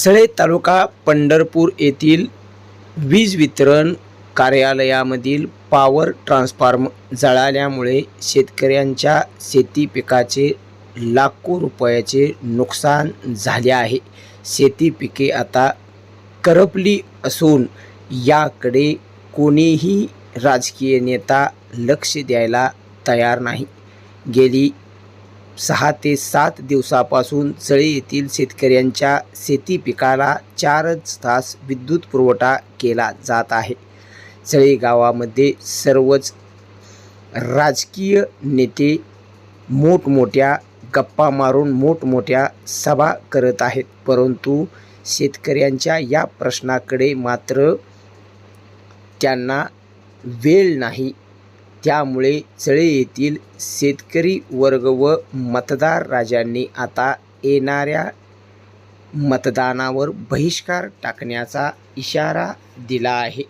सळे तालुका पंढरपूर येथील वीज वितरण कार्यालयामधील पॉवर ट्रान्सफॉर्म जळाल्यामुळे शेतकऱ्यांच्या शेती पिकाचे लाखो रुपयाचे नुकसान झाले आहे. शेती पिके आता करपली असून याकडे कोणीही राजकीय नेता लक्ष द्यायला तयार नाही. गेली सहा ते सात दिवसापासून चळे येथील शेतकऱ्यांच्या शेती पिकाला चारच तास विद्युत पुरवठा केला जात आहे. चळे गावामध्ये सर्वच राजकीय नेते मोठमोठ्या गप्पा मारून मोठमोठ्या सभा करत आहेत. परंतु शेतकऱ्यांच्या या प्रश्नाकडे मात्र त्यांना वेळ नाही. त्यामुळे चळे येथील शेतकरी वर्ग व मतदार राजांनी आता येणाऱ्या मतदानावर बहिष्कार टाकण्याचा इशारा दिला आहे.